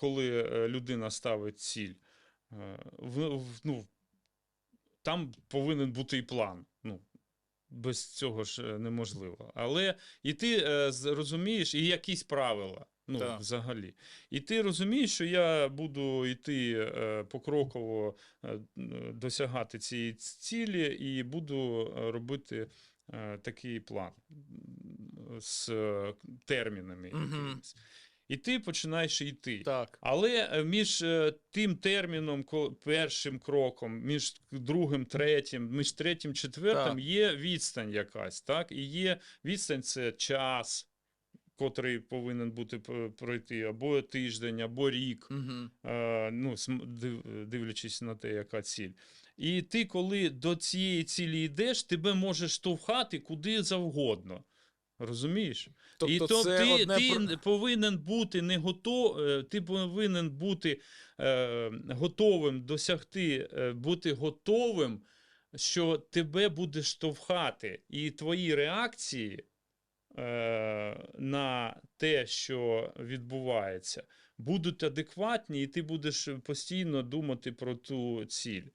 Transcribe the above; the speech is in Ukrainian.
коли е, людина ставить ціль, е, в, в- ну, там повинен бути і план. Ну, без цього ж е, неможливо. Але і ти розумієш, і якісь правила. Ну, Так. взагалі. І ти розумієш, що я буду йти е, покроково е, досягати цієї цілі, і буду робити е, такий план з е, термінами. Мгм. І ти починаєш йти. Так. Але е, між е, тим терміном, першим кроком, між другим, третім, між третім, четвертим Так. є відстань якась, так? І є відстань це час, котрий повинен бути пройти, або тиждень, або рік, Угу. е, ну, дивлячись на те, яка ціль. І ти, коли до цієї цілі йдеш, тебе може штовхати куди завгодно. Розумієш? Тобто і то це ти, одне ти повинен бути не готов, е, ти повинен бути е, готовим досягти, е, бути готовим, що тебе буде штовхати, і твої реакції е, на те, що відбувається, будуть адекватні, і ти будеш постійно думати про ту ціль.